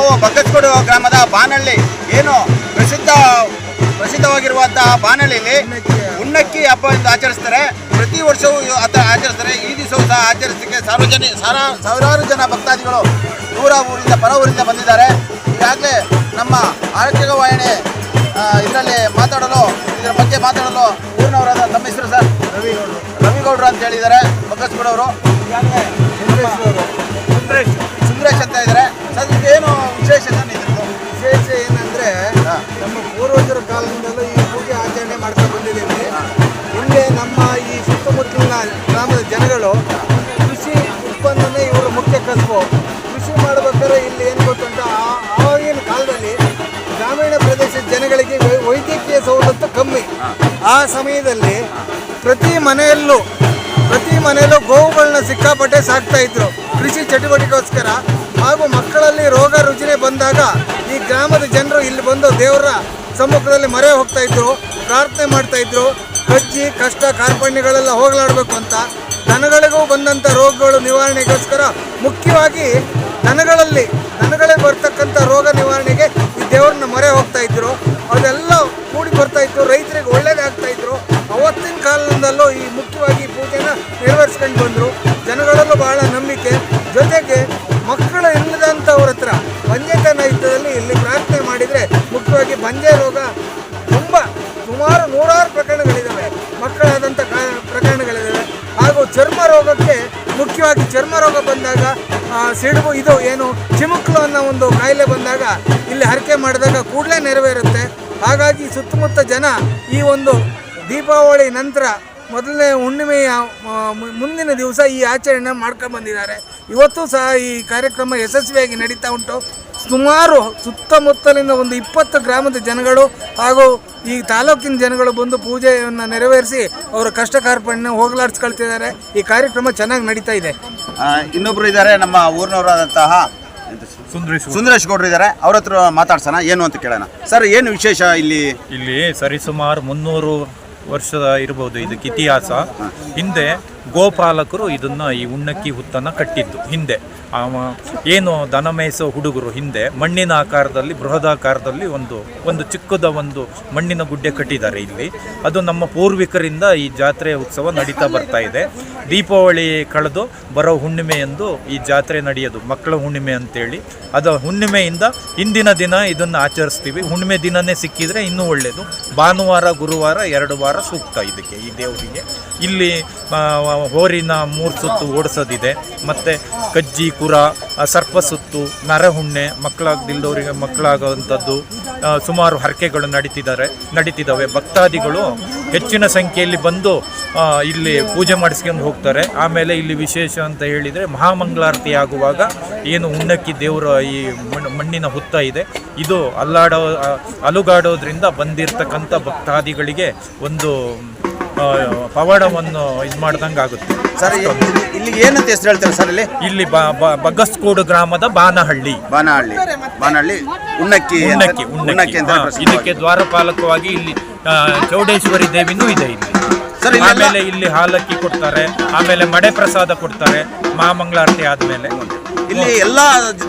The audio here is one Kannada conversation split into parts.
ನಾವು ಬಗ್ಗಸ್ಕೋಡು ಗ್ರಾಮದ ಬಾನಹಳ್ಳಿ ಏನು ಪ್ರಸಿದ್ಧ ಪ್ರಸಿದ್ಧವಾಗಿರುವಂತಹ ಬಾನಳ್ಳಿಯಲ್ಲಿ ಉಣ್ಣಕ್ಕಿ ಹಬ್ಬ ಎಂದು ಆಚರಿಸ್ತಾರೆ. ಪ್ರತಿ ವರ್ಷವೂ ಆಚರಿಸ್ತಾರೆ. ಈ ದಿವಸವೂ ಸಹ ಆಚರಿಸಲಿಕ್ಕೆ ಸಾರ್ವಜನಿಕ ಸಾರ ಸಾವಿರಾರು ಜನ ಭಕ್ತಾದಿಗಳು ದೂರ ಊರಿಂದ ಪರ ಊರಿಂದ ಬಂದಿದ್ದಾರೆ. ಈಗಾಗಲೇ ನಮ್ಮ ಆರೋಗ್ಯ ವಾಹಿನಿ ಇದರಲ್ಲಿ ಮಾತಾಡಲು ಇದರ ಬಗ್ಗೆ ಮಾತಾಡಲು ಊರಿನವರಾದ ತಮ್ಮ ಹೆಸರು ಸರ್? ರವಿಗೌಡರು. ರವಿಗೌಡರು ಅಂತ ಹೇಳಿದ್ದಾರೆ. ಬಗ್ಗಸ್ಗೌಡವರು ಈಗಾಗಲೇ ಕೃಷಿ ಉತ್ಪನ್ನನೇ ಇವರ ಮುಖ್ಯ ಕಸಬು ಕೃಷಿ ಮಾಡಬೇಕಾದ್ರೆ ಇಲ್ಲಿ ಏನು ಗೊತ್ತುಂಟ? ಆ- ಆವಾಗಿನ ಕಾಲದಲ್ಲಿ ಗ್ರಾಮೀಣ ಪ್ರದೇಶದ ಜನಗಳಿಗೆ ವೈದ್ಯಕೀಯ ಸವಲತ್ತು ಕಮ್ಮಿ. ಆ ಸಮಯದಲ್ಲಿ ಪ್ರತಿ ಮನೆಯಲ್ಲೂ ಪ್ರತಿ ಮನೆಯಲ್ಲೂ ಗೋವುಗಳನ್ನ ಸಿಕ್ಕಾಪಟ್ಟೆ ಸಾಕ್ತಾ ಇದ್ರು. ಕೃಷಿ ಚಟುವಟಿಕೆಗೋಸ್ಕರ. ಹಾಗೂ ಮಕ್ಕಳಲ್ಲಿ ರೋಗ ರುಜಿನೆ ಬಂದಾಗ ಈ ಗ್ರಾಮದ ಜನರು ಇಲ್ಲಿ ಬಂದು ದೇವರ ಸಮ್ಮುಖದಲ್ಲಿ ಮರೆ ಹೋಗ್ತಾ ಇದ್ರು. ಪ್ರಾರ್ಥನೆ ಮಾಡ್ತಾ ಇದ್ರು. ಕಜ್ಜಿ ಕಷ್ಟ, ಕಾರ್ಪಣ್ಯಗಳೆಲ್ಲ ಹೋಗಲಾಡಬೇಕು ಅಂತ. ದನಗಳಿಗೂ ಬಂದಂಥ ರೋಗಗಳು ನಿವಾರಣೆಗೋಸ್ಕರ ಮುಖ್ಯವಾಗಿ ದನಗಳಲ್ಲಿ ದನಗಳಿಗೆ ಬರ್ತಕ್ಕಂಥ ರೋಗ ನಿವಾರಣೆಗೆ ಈ ದೇವ್ರನ್ನ ಮೊರೆ ಹೋಗ್ತಾ ಇದ್ರು. ಅದೆಲ್ಲ ಕೂಡಿ ಬರ್ತಾ ಇತ್ತು ರೈತರಿಗೆ ಒಳ್ಳೇದಾಗ್ತಾ ಇದ್ರು. ಅವತ್ತಿನ ಕಾಲದಿಂದಲೂ ಈ ಮುಖ್ಯವಾಗಿ ಪೂಜೆನ ನೆರವೇರಿಸ್ಕೊಂಡು ಬಂದರು. ಬಂದಾಗ ಸಿಡುಬು ಇದು ಏನು ಚಿಮುಕ್ಲು ಅನ್ನೋ ಒಂದು ಕಾಯಿಲೆ ಬಂದಾಗ ಇಲ್ಲಿ ಹರಕೆ ಮಾಡಿದಾಗ ಕೂಡಲೇ ನೆರವೇರುತ್ತೆ. ಹಾಗಾಗಿ ಸುತ್ತಮುತ್ತ ಜನ ಈ ಒಂದು ದೀಪಾವಳಿ ನಂತರ ಮೊದಲನೇ ಹುಣ್ಣಿಮೆಯ ಮುಂದಿನ ದಿವಸ ಈ ಆಚರಣೆ ಮಾಡ್ಕೊಂಡು ಬಂದಿದ್ದಾರೆ. ಇವತ್ತು ಸಹ ಈ ಕಾರ್ಯಕ್ರಮ ಯಶಸ್ವಿಯಾಗಿ ನಡೀತಾ ಉಂಟು. ಸುಮಾರು ಸುತ್ತಮುತ್ತಲಿನ ಒಂದು ಇಪ್ಪತ್ತು ಗ್ರಾಮದ ಜನಗಳು ಹಾಗೂ ಈ ತಾಲೂಕಿನ ಜನಗಳು ಬಂದು ಪೂಜೆಯನ್ನು ನೆರವೇರಿಸಿ ಅವರ ಕಷ್ಟ ಕಾರ್ಪಣ್ಯ ಹೋಗಲಾಡಿಸ್ಕೊಳ್ತಿದ್ದಾರೆ. ಈ ಕಾರ್ಯಕ್ರಮ ಚೆನ್ನಾಗಿ ನಡೀತಾ ಇದೆ. ಇನ್ನೊಬ್ರು ಇದ್ದಾರೆ ನಮ್ಮ ಊರಿನವರಾದಂತಹ ಸುಂದರೇಶ್ ಸುಂದರೇಶ್ ಗೌಡ್ರು ಇದ್ದಾರೆ ಅವ್ರ ಹತ್ರ ಮಾತಾಡ್ಸೋಣ ಏನು ಅಂತ ಕೇಳೋಣ. ಸರ್ ಏನು ವಿಶೇಷ ಇಲ್ಲಿ? ಇಲ್ಲಿ ಸರಿಸುಮಾರು ಮುನ್ನೂರು ವರ್ಷದ ಇರಬಹುದು ಇದಕ್ಕೆ ಇತಿಹಾಸ. ಹಿಂದೆ ಗೋಪಾಲಕರು ಇದನ್ನು ಈ ಉಣ್ಣಕ್ಕಿ ಹುತ್ತನ್ನು ಕಟ್ಟಿದ್ದು ಹಿಂದೆ. ಏನು ದನ ಮೇಯಿಸೋ ಹುಡುಗರು ಹಿಂದೆ, ಮಣ್ಣಿನ ಆಕಾರದಲ್ಲಿ, ಬೃಹದಾಕಾರದಲ್ಲಿ ಒಂದು ಒಂದು ಚಿಕ್ಕದ ಒಂದು ಮಣ್ಣಿನ ಗುಡ್ಡೆ ಕಟ್ಟಿದ್ದಾರೆ ಇಲ್ಲಿ. ಅದು ನಮ್ಮ ಪೂರ್ವಿಕರಿಂದ ಈ ಜಾತ್ರೆ ಉತ್ಸವ ನಡೀತಾ ಬರ್ತಾ ಇದೆ. ದೀಪಾವಳಿ ಕಳೆದು ಬರೋ ಹುಣ್ಣಿಮೆಯಂದು ಈ ಜಾತ್ರೆ ನಡೆಯೋದು, ಮಕ್ಕಳ ಹುಣ್ಣಿಮೆ ಅಂತೇಳಿ. ಅದು ಹುಣ್ಣಿಮೆಯಿಂದ ಹಿಂದಿನ ದಿನ ಇದನ್ನು ಆಚರಿಸ್ತೀವಿ. ಹುಣ್ಣಿಮೆ ದಿನನೇ ಸಿಕ್ಕಿದರೆ ಇನ್ನೂ ಒಳ್ಳೆಯದು ಭಾನುವಾರ, ಗುರುವಾರ ಎರಡು ವಾರ ಸೂಕ್ತ ಇದಕ್ಕೆ ಈ ದೇವರಿಗೆ. ಇಲ್ಲಿ ಹೋರಿನ ಮೂರು ಸುತ್ತು ಓಡಿಸೋದಿದೆ. ಮತ್ತು ಕಜ್ಜಿ, ಕುರ ಸರ್ಪ ಸುತ್ತು, ನರಹುಣ್ಣೆ ಮಕ್ಕಳಾಗ್ದಿಲ್ದವರಿಗೆ ಮಕ್ಕಳಾಗುವಂಥದ್ದು ಸುಮಾರು ಹರಕೆಗಳು ನಡೀತಿದ್ದಾರೆ, ನಡೀತಿದ್ದಾವೆ. ಭಕ್ತಾದಿಗಳು ಹೆಚ್ಚಿನ ಸಂಖ್ಯೆಯಲ್ಲಿ ಬಂದು ಇಲ್ಲಿ ಪೂಜೆ ಮಾಡಿಸ್ಕೊಂಡು ಹೋಗ್ತಾರೆ. ಆಮೇಲೆ ಇಲ್ಲಿ ವಿಶೇಷ ಅಂತ ಹೇಳಿದರೆ ಮಹಾಮಂಗಳಾರತಿ ಆಗುವಾಗ ಏನು ಉಣ್ಣಕ್ಕಿ ದೇವರ ಈ ಮಣ್- ಮಣ್ಣಿನ ಹುತ್ತ ಇದೆ. ಇದು ಅಲ್ಲಾಡೋ ಅಲುಗಾಡೋದ್ರಿಂದ ಬಂದಿರತಕ್ಕಂಥ ಭಕ್ತಾದಿಗಳಿಗೆ ಒಂದು ಪವಾಡವನ್ನು ಇದು ಮಾಡ್ದಂಗೆ ಆಗುತ್ತೆ. ಸರ್ ಇಲ್ಲಿ ಏನಂತ ಹೆಸರು ಹೇಳ್ತಾರೆ ಸರ್ ಇಲ್ಲಿ? ಇಲ್ಲಿ ಬ ಬ- ಬಗ್ಗಸ್ಕೋಡು ಗ್ರಾಮದ ಬಾನಹಳ್ಳಿ. ಬಾನಹಳ್ಳಿ. ಬಾನಹಳ್ಳಿ. ಉಣ್ಣಕ್ಕಿ ಅಂತ- ಉಣ್ಣಕ್ಕಿ ಉಣ್ಣಕ್ಕಿ. ಉಣ್ಣಕ್ಕಿ ಅಂತ ಹಾ, ಪ್ರಸಿದ್ಧವಾಗಿದೆ. ಇದಕ್ಕೆ ದ್ವಾರಪಾಲಕವಾಗಿ ಇಲ್ಲಿ ಆ, ಚೌಡೇಶ್ವರಿ ದೇವಿನೂ ಇದೆ ಇಲ್ಲಿ. ಸರ್, ಇಲ್ಲೆಲ್ಲ- ಆಮೇಲೆ ಇಲ್ಲಿ ಹಾಲಕ್ಕಿ ಕೊಡ್ತಾರೆ ಆಮೇಲೆ ಮಡೆ ಪ್ರಸಾದ ಕೊಡ್ತಾರೆ ಮಹಾಮಂಗಳಾರತಿ ಆದ್ಮೇಲೆ. ಇಲ್ಲಿ ಎಲ್ಲಾ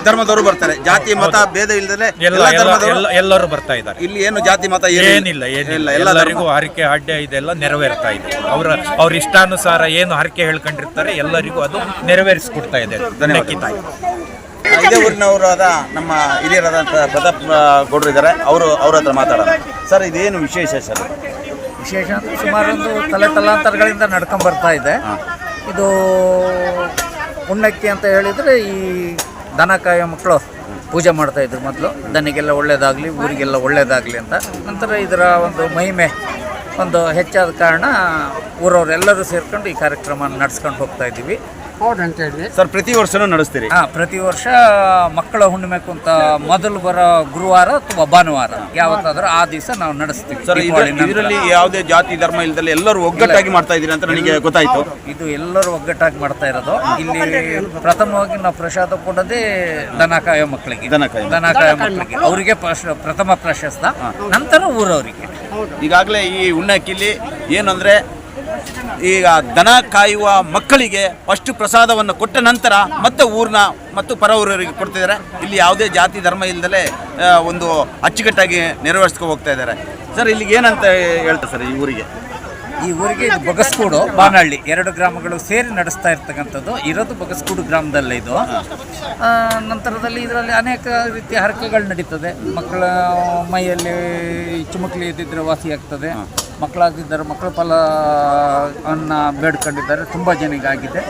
ಧರ್ಮದವರು ಬರ್ತಾರೆ. ಜಾತಿ ಮತ ಭೇದ ಇಲ್ಲದೆ ಎಲ್ಲ ಧರ್ಮದವರು ಎಲ್ಲರೂ ಬರ್ತಾ ಇದ್ದಾರೆ. ಇಲ್ಲಿ ಏನು ಜಾತಿ ಮತ ಏನಿಲ್ಲ ಏನಿಲ್ಲ. ಎಲ್ಲರಿಗೂ ಹರಕೆ ಅಡ್ಡೆ ಇದೆಲ್ಲ ನೆರವೇರ್ತಾ ಇದೆ. ಅವರ ಅವ್ರ ಇಷ್ಟಾನುಸಾರ ಏನು ಹರಕೆ ಹೇಳ್ಕೊಂಡಿರ್ತಾರೆ ಎಲ್ಲರಿಗೂ ಅದು ನೆರವೇರಿಸ್ಕೊಡ್ತಾ ಇದೆ. ಇದೇ ಊರಿನವರಾದ ನಮ್ಮ ಹಿರಿಯರಾದಂಥ ಪ್ರತಾಪ್ ಗೌಡ್ರು ಇದ್ದಾರೆ. ಅವರು ಅವ್ರ ಹತ್ರ ಮಾತಾಡೋಣ. ಸರ್ ಇದೇನು ವಿಶೇಷ ಸರ್? ವಿಶೇಷ ಅಂದರೆ ಸುಮಾರು ಒಂದು ತಲೆ ತಲಾಂತರಗಳಿಂದ ನಡ್ಕೊಂಡು ಬರ್ತಾ ಇದೆ. ಇದು ಉಣ್ಣಕ್ಕಿ ಅಂತ ಹೇಳಿದರೆ ಈ ದನ ಕಾಯೋ ಮಕ್ಕಳು ಪೂಜೆ ಮಾಡ್ತಾಯಿದ್ರು ಮೊದಲು. ದನಿಗೆಲ್ಲ ಒಳ್ಳೇದಾಗಲಿ, ಊರಿಗೆಲ್ಲ ಒಳ್ಳೆಯದಾಗಲಿ ಅಂತ. ನಂತರ ಇದರ ಒಂದು ಮಹಿಮೆ, ಒಂದು ಹೆಚ್ಚಾದ ಕಾರಣ ಊರವರೆಲ್ಲರೂ ಸೇರ್ಕೊಂಡು ಈ ಕಾರ್ಯಕ್ರಮ ನಡೆಸ್ಕೊಂಡು ಹೋಗ್ತಾ ಇದ್ದೀವಿ. ಸರ್ ಪ್ರತಿ ವರ್ಷನೂ ನಡೆಸ್ತೀರಿ? ಹಾ ಪ್ರತಿ ವರ್ಷ ಮಕ್ಕಳ ಹುಣ್ಣಿಮೆ ಕುಂತ ಮೊದಲು ಬರೋ ಗುರುವಾರ ಅಥವಾ ಭಾನುವಾರ ಯಾವತ್ತಾದ್ರೂ ಆ ದಿವಸ ನಾವು ನಡೆಸ್ತೀವಿ ಸರ್ ದೀಪಾವಳಿ ನಂತರ. ಇದರಲ್ಲಿ ಯಾವುದೇ ಜಾತಿ ಧರ್ಮ ಇಲ್ಲದಲ್ಲಿ ಎಲ್ಲರೂ ಒಗ್ಗಟ್ಟಾಗಿ ಮಾಡ್ತಾ ಇದ್ದೀರಿ ಅಂತ ನನಗೆ ಗೊತ್ತಾಯ್ತು. ಇದು ಎಲ್ಲರೂ ಒಗ್ಗಟ್ಟಾಗಿ ಮಾಡ್ತಾ ಇರೋದು. ಇಲ್ಲಿ ಪ್ರಥಮವಾಗಿ ನಾವು ಪ್ರಸಾದ ಕೊಡೋದೇ ದನ ಕಾಯೋ ಮಕ್ಕಳಿಗೆ. ದನ ಕಾಯೋ ದನ ಕಾಯೋ ಮಕ್ಕಳಿಗೆ. ಅವರಿಗೆ ಪ್ರಶ- ಪ್ರಥಮ ಪ್ರಶಸ್ತ ನಂತರ ಊರವರಿಗೆ. ಈಗಾಗಲೇ ಈ ಉಣ್ಣಕ್ಕಿಲಿ ಏನಂದ್ರೆ ಈಗ ದನ ಕಾಯುವ ಮಕ್ಕಳಿಗೆ ಫಸ್ಟ್ ಪ್ರಸಾದವನ್ನು ಕೊಟ್ಟ ನಂತರ ಮತ್ತೆ ಊರಿನ ಮತ್ತು ಪರ ಊರವರಿಗೆ ಕೊಡ್ತಿದ್ದಾರೆ. ಇಲ್ಲಿ ಯಾವುದೇ ಜಾತಿ ಧರ್ಮ ಇಲ್ಲದಲೇ ಒಂದು ಅಚ್ಚುಕಟ್ಟಾಗಿ ನೆರವೇರಿಸ್ಕೊ ಹೋಗ್ತಾ ಇದ್ದಾರೆ. ಸರ್, ಇಲ್ಲಿಗೆ ಏನಂತ ಹೇಳ್ತಾರೆ ಸರ್ ಈ ಊರಿಗೆ? ಈ ಊರಿಗೆ ಇದು ಬಗಸ್ಕೂಡು ಬಾನಹಳ್ಳಿ ಎರಡು ಗ್ರಾಮಗಳು ಸೇರಿ ನಡೆಸ್ತಾ ಇರ್ತಕ್ಕಂಥದ್ದು. ಇರೋದು ಬಗಸ್ಕೂಡು ಗ್ರಾಮದಲ್ಲೇ ಇದು. ನಂತರದಲ್ಲಿ ಇದರಲ್ಲಿ ಅನೇಕ ರೀತಿಯ ಹರಕೆಗಳು ನಡೀತದೆ. ಮಕ್ಕಳ ಮೈಯಲ್ಲಿ ಚುಮುಕ್ಲಿ ಇದ್ದಿದ್ರೆ ವಾಸಿಯಾಗ್ತದೆ ಮಕ್ಕಳಾಗಿದ್ದಾರೆ ಮಕ್ಕಳ ಫಲ, ಅನ್ನ ಬೇಡ್ಕೊಂಡಿದ್ದಾರೆ. ತುಂಬ ಜನಿಗಾಗಿದೆ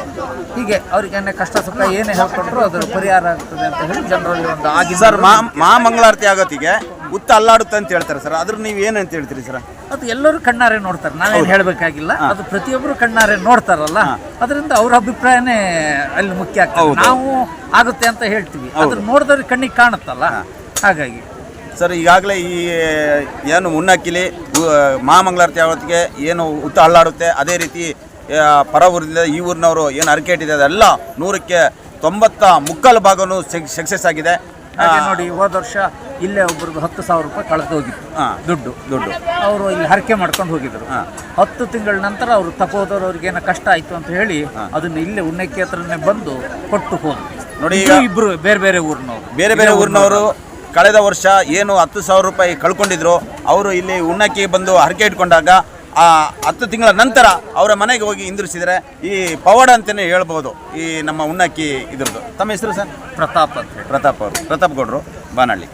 ಹೀಗೆ ಅವ್ರಿಗೆ ಏನೇ ಕಷ್ಟ ಸುಖ, ಏನೇ ಹೇಳ್ಕೊಂಡ್ರು ಅದರ ಪರಿಹಾರ ಆಗ್ತದೆ ಅಂತ ಹೇಳಿ ಜನರಲ್ಲಿ ಒಂದು ಆಗಿ ಸರ್ ಮಾ ಮಂಗಳಾರತಿ ಆಗೋತ್ತಿಗೆ? ಉತ್ತ ಅಲ್ಲಾಡುತ್ತೆ ಅಂತ ಹೇಳ್ತಾರೆ ಸರ್. ಅದ್ರ ನೀವು ಏನಂತ ಹೇಳ್ತೀರಿ ಸರ್? ಅದು ಎಲ್ಲರೂ ಕಣ್ಣಾರೆ ನೋಡ್ತಾರೆ. ನಾವೇನು ಹೇಳಬೇಕಾಗಿಲ್ಲ. ಅದು ಪ್ರತಿಯೊಬ್ಬರು ಕಣ್ಣಾರೆ ನೋಡ್ತಾರಲ್ಲ ಅದರಿಂದ ಅವ್ರ ಅಭಿಪ್ರಾಯನೇ ಅಲ್ಲಿ ಮುಖ್ಯ ಆಗ್ತದೆ. ನಾವು ಆಗುತ್ತೆ ಅಂತ ಹೇಳ್ತೀವಿ. ಅದ್ರ ನೋಡಿದ್ರೆ ಕಣ್ಣಿಗೆ ಕಾಣುತ್ತಲ್ಲ? ಹಾಗಾಗಿ. ಸರ್ ಈಗಾಗಲೇ ಈ ಏನು ಮುನ್ನಕ್ಕಿಲಿ ಮಹಾಮಂಗಳಾರತಿ ಆವತ್ತಿಗೆ ಏನು ಉತ್ತ ಅಲ್ಲಾಡುತ್ತೆ ಅದೇ ರೀತಿ ಪರ ಊರಿಂದ ಈ ಊರಿನವರು ಏನು ಅರಕೆ ಇಟ್ಟಿದೆ ಅದೆಲ್ಲ ನೂರಕ್ಕೆ ತೊಂಬತ್ತ ಮುಕ್ಕಾಲು ಭಾಗವೂ ಸಕ್ಸಸ್ ಆಗಿದೆ. ಹಾಗೆ ನೋಡಿ ಹೋದ ವರ್ಷ ಇಲ್ಲೇ ಒಬ್ರದ್ದು ಹತ್ತು ಸಾವಿರ ರೂಪಾಯಿ ಕಳೆದು ಹೋಗಿತ್ತು. ದುಡ್ಡು ದುಡ್ಡು. ಅವರು ಇಲ್ಲಿ ಹರಕೆ ಮಾಡ್ಕೊಂಡು ಹೋಗಿದ್ರು. ಹತ್ತು ತಿಂಗಳ ನಂತರ ಅವರು ತಪ್ಪೋದವ್ರು ಅವ್ರಿಗೆ ಏನೋ ಕಷ್ಟ ಆಯಿತು ಅಂತ ಹೇಳಿ ಅದನ್ನ ಇಲ್ಲೇ ಉಣ್ಣಕ್ಕೆ ಹತ್ರನೇ ಬಂದು ಕೊಟ್ಟು ಹೋದ್ರು. ನೋಡಿ ಇಬ್ಬರು ಇಬ್ರು ಬೇರೆ ಬೇರೆ ಊರಿನವರು. ಬೇರೆ ಬೇರೆ ಊರಿನವರು ಕಳೆದ ವರ್ಷ ಏನು ಹತ್ತು ಸಾವಿರ ರೂಪಾಯಿ ಕಳ್ಕೊಂಡಿದ್ರು ಅವರು ಇಲ್ಲಿ ಉಣ್ಣಕ್ಕೆ ಬಂದು ಹರಕೆ ಇಟ್ಕೊಂಡಾಗ ಆ ಹತ್ತು ತಿಂಗಳ ನಂತರ ಅವರ ಮನೆಗೆ ಹೋಗಿ ಹಿಂದಿರಿಸಿದರೆ ಈ ಪವಾಡ ಅಂತಲೇ ಹೇಳ್ಬೋದು ಈ ನಮ್ಮ ಉಣ್ಣಕ್ಕಿ ಇದ್ರದ್ದು. ತಮ್ಮ ಹೆಸರು ಸರ್? ಪ್ರತಾಪ್ ಅಂತ ಪ್ರತಾಪ್ ಅವರು. ಪ್ರತಾಪ್ ಗೌಡರು ಬಾನಹಳ್ಳಿ.